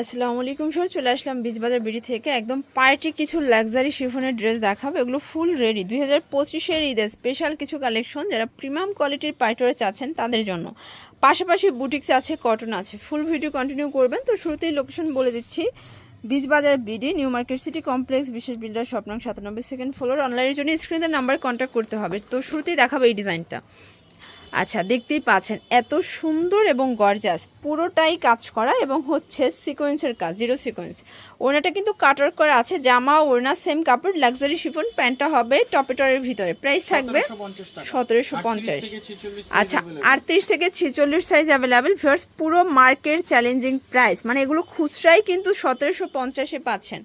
আসসালামু আলাইকুম স্যার চলে আসলাম বীজবাজার বিড়ি থেকে। একদম পার্টি কিছু লাক্সারি শিফনের ড্রেস দেখাবো, এগুলো ফুল রেডি দুই হাজার পঁচিশের ঈদের স্পেশাল কিছু কালেকশন যারা প্রিমিয়াম কোয়ালিটির পাইটরে চাচ্ছেন তাদের জন্য। পাশাপাশি বুটিক্স আছে কটন আছে। ফুল ভিডিও কন্টিনিউ করবেন। তো শুরুতেই লোকেশন বলে দিচ্ছি, Bijbazar BD New Market city complex বিশেষ বিল্ডার স্বপ্নং সাতানব্বই সেকেন্ড ফ্লোর অনলাইনের জন্য স্ক্রিনের নাম্বার কন্ট্যাক্ট করতে হবে। তো শুরুতেই দেখাবো এই ডিজাইনটা আচ্ছা দেখতেই পাচ্ছেন এত সুন্দর এবং গর্জাস পুরোটাই কাজ করা এবং হচ্ছে সিকোয়েন্সের কাজ জিরো সিকোয়েন্স ওড়নাটা কিন্তু কাটার করা আছে জামা ওড়না সেম কাপড় লাক্সারি শিফন প্যান্টটা হবে টপেটরের ভিতরে। প্রাইস থাকবে সতেরোশো পঞ্চাশ আচ্ছা আটত্রিশ থেকে ছেচল্লিশ সাইজ অ্যাভেলেবেল ফিয়ার্স পুরো মার্কেট চ্যালেঞ্জিং প্রাইস মানে এগুলো খুচরাই কিন্তু সতেরোশো পঞ্চাশে পাচ্ছেন।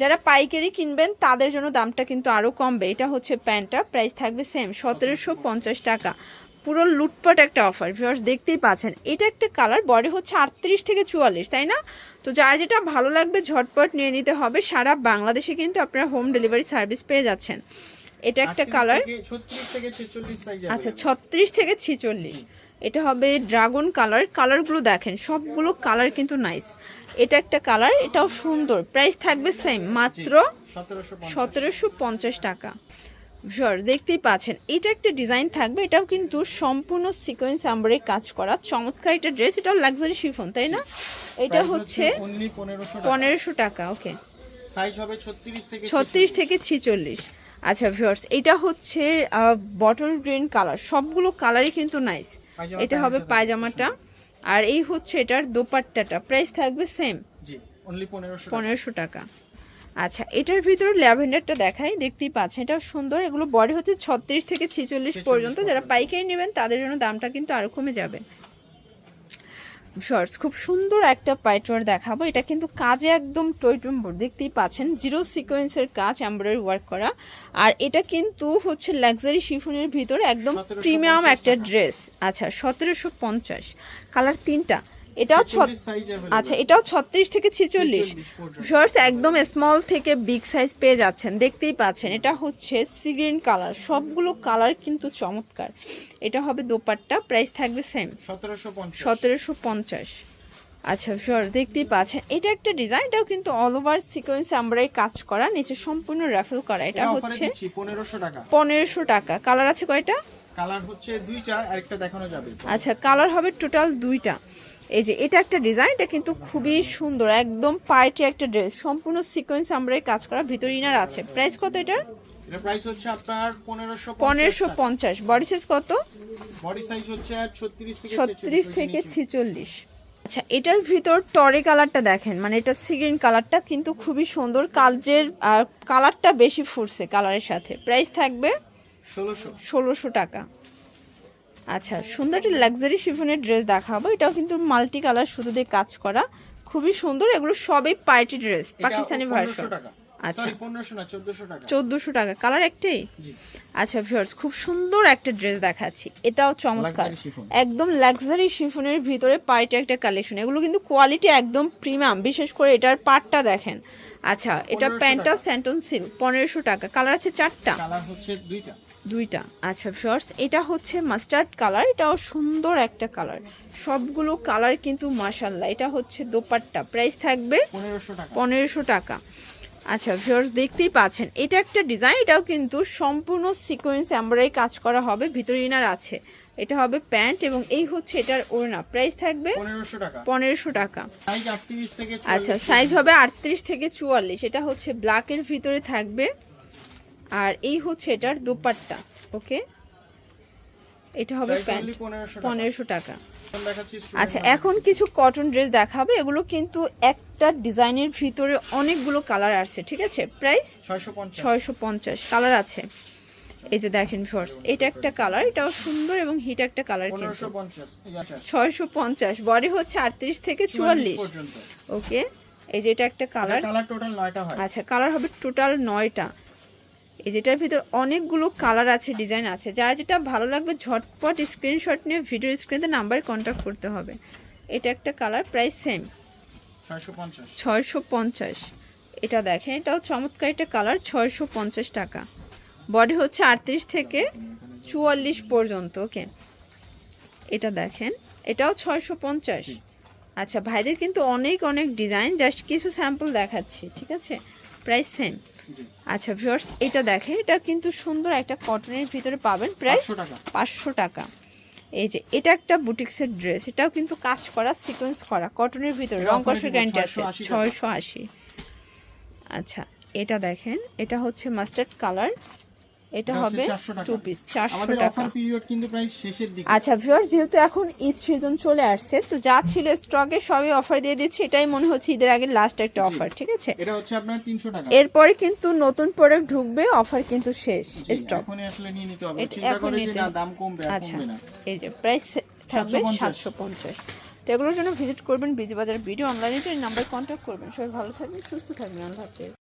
যারা পাইকারি কিনবেন তাদের জন্য দামটা কিন্তু আরও কমবে। এটা হচ্ছে প্যান্টটা প্রাইস থাকবে সেম সতেরোশো পঞ্চাশ টাকা। পুরো লুটপাট একটা অফার ভিউয়ার্স দেখতেই পাচ্ছেন। এটা একটা কালার বডি হচ্ছে আটত্রিশ থেকে চুয়াল্লিশ তাই না? তো যার যেটা ভালো লাগবে ঝটপট নিয়ে নিতে হবে। সারা বাংলাদেশে কিন্তু আপনারা হোম ডেলিভারি সার্ভিস পেয়ে যাচ্ছেন। এটা একটা কালার আচ্ছা ছত্রিশ থেকে ছিচল্লিশ। এটা হবে ড্রাগন কালার কালারগুলো দেখেন সবগুলো কালার কিন্তু নাইস এটা একটা কালার এটাও সুন্দর। প্রাইস থাকবে সেম মাত্র সতেরোশো পঞ্চাশ টাকা। ভিউয়ার্স দেখতেই পাচ্ছেন। এটা একটা ডিজাইন থাকবে এটাও কিন্তু সম্পূর্ণ সিকোয়েন্স আম্বারে কাজ করা। চমৎকার একটা ড্রেস এটাও লাক্সারি শিফন তাই না? এটা হচ্ছে পনেরোশো টাকা। ওকে সাইজ হবে 36 থেকে ছত্রিশ থেকে ছিচল্লিশ। আচ্ছা ভিউয়ার্স এটা হচ্ছে বটল গ্রিন কালার সবগুলো কালারই কিন্তু নাইস এটা হবে পায়জামাটা। আর এই হচ্ছে এটার দোপাট্টাটা। প্রাইস থাকবে সেম জি অনলি 1500 পনেরোশো টাকা। আচ্ছা এটার ভিতরে ল্যাভেন্ডারটা দেখাই দেখতেই পাচ্ছেন এটা সুন্দর। এগুলো বডি হচ্ছে ছত্রিশ থেকে ছেচল্লিশ পর্যন্ত। যারা পাইকারি নেবেন তাদের জন্য দামটা কিন্তু আরও কমে যাবে। শর্টস খুব সুন্দর একটা পাইটওয়ার দেখাবো। এটা কিন্তু কাজে একদম টইটুম্বর দেখতেই পাচ্ছেন। জিরো সিকোয়েন্সের কাজ এমব্রয়ডারি ওয়ার্ক করা। আর এটা কিন্তু হচ্ছে লাক্সারি শিফনের ভিতরে একদম প্রিমিয়াম একটা ড্রেস আচ্ছা সতেরোশো পঞ্চাশ। কালার তিনটা। এটাও ছ 46 সাইজ আচ্ছা এটাও ছত্রিশ থেকে ছেচল্লিশ। 46 শর্টস একদম স্মল থেকে বিগ সাইজ পেয়ে যাচ্ছেন। দেখতেই পাচ্ছেন এটা হচ্ছে সিগ্রিন কালার সবগুলো কালার কিন্তু চমৎকার। এটা হবে দোপাট্টা প্রাইস থাকবে সেম সতেরোশো পঞ্চাশ। আচ্ছা শিওর দেখতেই পাচ্ছেন। এটা একটা ডিজাইন এটাও কিন্তু অল ওভার সিকোয়েন্স আমরাই কাজ করা নিচে সম্পূর্ণ রাফেল করা। এটা হচ্ছে 1500 টাকা। পনেরোশো টাকা। কালার আছে কয়টা? কালার হচ্ছে দুইটা আরেকটা দেখানো যাবে। আচ্ছা কালার হবে টোটাল দুইটা। এই যে এটা একটা ডিজাইন এটা কিন্তু খুবই সুন্দর একদম পার্টি একটা ড্রেস সম্পূর্ণ সিকোয়েন্স আমরাই কাজ করা ভিতর ইনার আছে। প্রাইস কত এটা প্রাইস হচ্ছে আপনার 1550 পনেরোশো পঞ্চাশ বডি সাইজ কত? বডি সাইজ হচ্ছে 36 থেকে ছত্রিশ 46 থেকে ছেচল্লিশ। আচ্ছা এটার ভিতর টরে কালারটা দেখেন মানে এটা সিগ্রিন কালারটা কিন্তু খুবই সুন্দর কালজের কালারটা বেশি ফুটছে কালারের সাথে। প্রাইস থাকবে 1600 ষোলোশো টাকা। আচ্ছা সুন্দর একটা লাক্সারি শিফনের ড্রেস দেখাবো। এটাও কিন্তু মাল্টি কালার সুতো দিয়ে কাজ করা। খুবই সুন্দর এগুলো সবই পার্টি ড্রেস পাকিস্তানি ভার্সন আচ্ছা। সরি 1500 না 1400 টাকা। চোদ্দোশো টাকা। কালার একটাই? আচ্ছা ভিউয়ার্স খুব সুন্দর একটা ড্রেস দেখাচ্ছি। এটাও চমৎকার। একদম লাক্সারি শিফনের ভিতরে পাইটে একটা কালেকশন এগুলো কিন্তু কোয়ালিটি একদম প্রিমিয়াম বিশেষ করে এটার পাটটা দেখেন। আচ্ছা এটা 1500 প্যান্টটা। স্যান্টন সিল্ক পনেরোশো টাকা। কালার আছে চারটা? কালার হচ্ছে দুইটা। দুইটা। আচ্ছা ভিউয়ার্স এটা হচ্ছে মাস্টার্ড কালার এটাও সুন্দর একটা কালার সবগুলো কালার কিন্তু মাশাল্লাহ এটা হচ্ছে দোপাট্টা। প্রাইস থাকবে 1500 টাকা। পনেরোশো টাকা। আচ্ছা ভিউয়ার্স দেখতেই পাচ্ছেন এটা একটা ডিজাইন এটাও কিন্তু সম্পূর্ণ সিকোয়েন্স এমব্রয়ডারি কাজ করা হবে ভিতরে ইনার আছে। এটা হবে প্যান্ট এবং এই হচ্ছে এটার ওড়না। প্রাইস থাকবে 1500 টাকা। পনেরোশো টাকা। সাইজ 38 থেকে 44 আচ্ছা সাইজ হবে আটত্রিশ থেকে চুয়াল্লিশ। এটা হচ্ছে ব্ল্যাকের ভিতরে থাকবে। আর এই হচ্ছে এটার দোপাট্টা ওকে এটা হবে প্যান্ট। 1500 টাকা। পনেরোশো টাকা। আচ্ছা এখন কিছু কটন ড্রেস দেখাবে। এগুলো কিন্তু একটা ডিজাইনের ভিতরে অনেকগুলো কালার আছে ঠিক আছে? প্রাইস 650 ছয়শো পঞ্চাশ। কালার আছে। এই যে দেখেন ফোর্স এটা একটা কালার এটাও সুন্দর এবং হিট একটা কালার কিন্তু। 1550 এই ছয়শো পঞ্চাশ বডি হচ্ছে আটত্রিশ থেকে চুয়াল্লিশ পর্যন্ত। ওকে এই যে এটা একটা কালার কালার টোটাল 9টা হয়। আচ্ছা কালার হবে টোটাল নয়টা। এই যেটার ভিতর অনেকগুলো কালার আছে ডিজাইন আছে। যার যেটা ভালো লাগবে ঝটপট স্ক্রিনশট নিয়ে ভিডিও স্ক্রিনে নাম্বার কন্ট্যাক্ট করতে হবে। এটা একটা কালার প্রাইস সেম 650 ছয়শো পঞ্চাশ। এটা দেখেন এটাও চমৎকার একটা কালার ছয়শো পঞ্চাশ টাকা। বডি হচ্ছে আটত্রিশ থেকে চুয়াল্লিশ পর্যন্ত ওকে এটা দেখেন এটাও ছয়শো পঞ্চাশ। আচ্ছা ভাইদের কিন্তু অনেক অনেক ডিজাইন জাস্ট কিছু স্যাম্পল দেখাচ্ছি ঠিক আছে? প্রাইস সেম আচ্ছা ভিউয়ার্স এটা দেখে এটা কিন্তু সুন্দর একটা কটনের ভিতরে পাবেন প্রাইস পাঁচশো টাকা। এই যে এটা একটা বুটিক্সের ড্রেস এটাও কিন্তু কাজ করা সিকোয়েন্স করা কটনের ভিতরে রং কষের গ্যারান্টি আছে 680 ছয়শো আশি। আচ্ছা এটা দেখেন এটা হচ্ছে মাস্টার্ড কালার এটা হবে হচ্ছে 400 টাকা। টু পিস চারশো টাকা। আচ্ছা ভিউয়ার যেহেতু এখন ঈদ সিজন চলে আসছে তো যা ছিল স্টকে সবই অফার দিয়ে দিচ্ছি। এটাই মনে হচ্ছে ঈদের আগে লাস্ট একটা অফার ঠিক আছে? এটা হচ্ছে আপনার তিনশো টাকা। এরপরে কিন্তু নতুন প্রোডাক্ট ঢুকবে অফার কিন্তু শেষ স্টক এখনই আসলে নিয়ে নিতে হবে। এটা চিন্তা এখন নিতে আচ্ছা এই যে প্রাইস থাকবে সাতশো পঞ্চাশ। তো এগুলোর জন্য ভিজিট করবেন বিজবাজার ভিডিও অনলাইনে নাম্বার কন্ট্যাক্ট করবেন। সবাই ভালো থাকবেন সুস্থ থাকবেন। আল্লাহ হাফেজ।